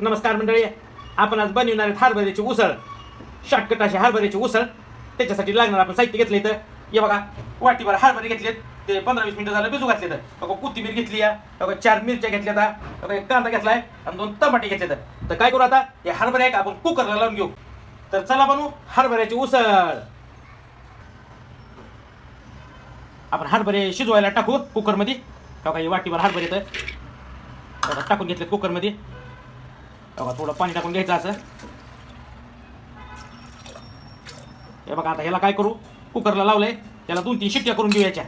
नमस्कार मंडळी. आपण आज बनविणार आहेत हरभऱ्याची उसळ. शॉर्टकट अशी हरभऱ्याची उसळ. त्याच्यासाठी लागणार आपण साहित्य घेतलं इथं. हे बघा वाटीभर हरभरे घेतलेत. ते पंधरा वीस मिनिटं झालं भिजू घातले तर बघा कोथिंबीर घेतली आहे बघा चार मिरच्या घेतल्या आता बघा एक कांदा घेतलाय आणि दोन टमाटे घेतले तर तर काय करू आता? हे हरभरे आहे का आपण कुकरला लावून घेऊ. तर चला बनवू हरभऱ्याची उसळ. आपण हरभरे शिजवायला टाकू कुकरमध्ये. बघा हे वाटीभर हरभरे तर टाकून घेतले कुकरमध्ये. बघा थोडं पाणी टाकून घ्यायचं असं. हे बघा आता ह्याला काय करू? कुकरला लावलंय. त्याला दोन तीन शिट्ट्या करून घेऊ याच्या.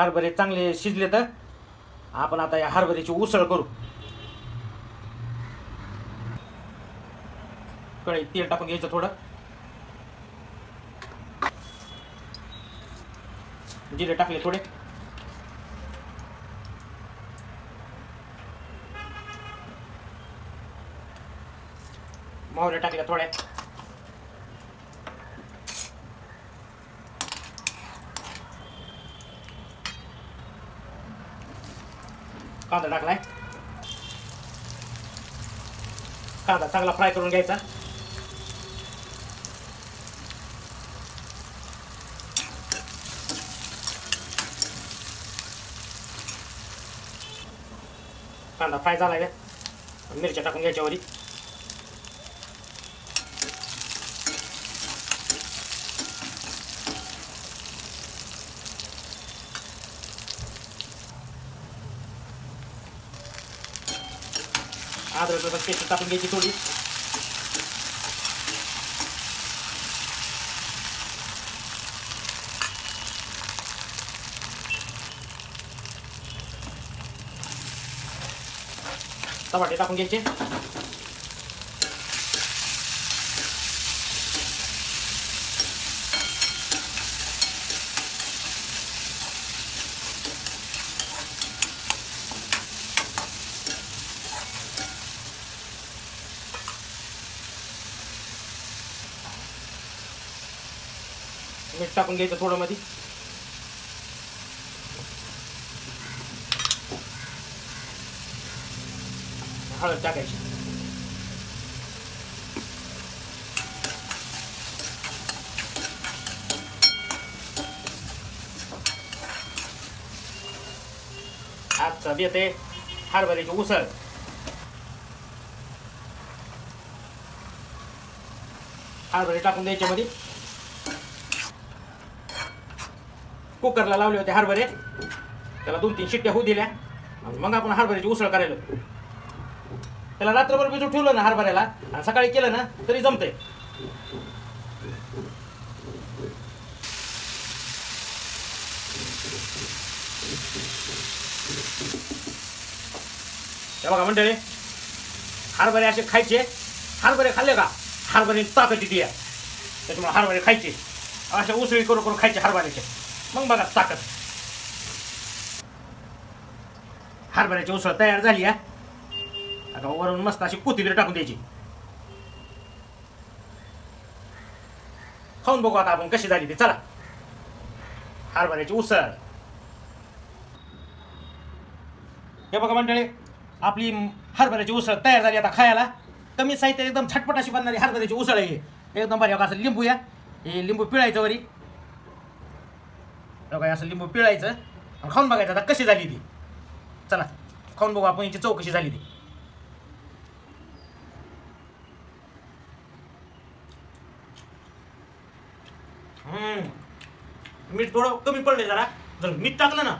हरभरे चांगले शिजले तर आपण आता या हरभऱ्याची उसळ करू. कळे तेल टाकून घ्यायचं थोडं. जिरे टाकले थोडे. मोहरे टाकल्या थोड्या. कांदा टाकलाय. कांदा चांगला फ्राय करून घ्यायचा. कांदा फ्राय झालाय का? मिरच्या टाकून घ्यायच्या वरी. अद्रक पेस्ट टाकून घ्यायची थोडी. टमाटे टाकून घ्यायचे. मीठ टाकून घ्यायचं थोडं मध्ये हळद टाकायची. आजचा येते हरभऱ्याची उसळ. हरभरे टाकून द्यायच्यामध्ये मध्ये कुकरला लावले होते हरभरे. त्याला दोन तीन शिट्ट्या होऊ दिल्या. मग आपण हरभऱ्याची उसळ करायला. त्याला रात्रभर बिजू ठेवलं ना हरभऱ्याला. आणि सकाळी केलं ना तरी जमतंय. बघा मंडळी हरभरे असे खायचे. हरभरे खाल्ले का? हरभरे ताकद येते त्याच्यामुळे हरभरे खायचे. अशा उसळी करून करून खायचे हरभऱ्याचे. मग बघा ताकद. हरभऱ्याची उसळ तयार झाली आहे आता वरून मस्त अशी कोथिंबीर टाकून द्यायची. खाऊन बघू आता आपण कशी झाली ती. चला. हरभऱ्याची उसळ. हे बघा मंडळी आपली हरभऱ्याची उसळ तयार झाली आता खायला. कमी साहित्य एकदम झटपट अशी बनणारी हरभऱ्याची उसळ आहे एकदम भारी असं लिंबू या. हे लिंबू पिळायचं वरी. बघा असं लिंबू पिळायचं आणि खाऊन बघायचं आता कशी झाली ती. चला खाऊन बघू आपण याची चौकशी झाली ती. हम्म. मीठ थोडं कमी पडले जरा. जर मीठ टाकलं ना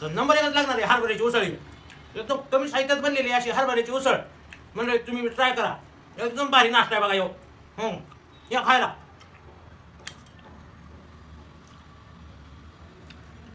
तर नंबर एकच लागणार आहे हरभऱ्याची उसळी एकदम कमी साहित्यात बनलेली अशी हरभऱ्याची उसळ. म्हणजे तुम्ही ट्राय करा. एकदम भारी नाश्ता आहे बघा येऊ या खायला.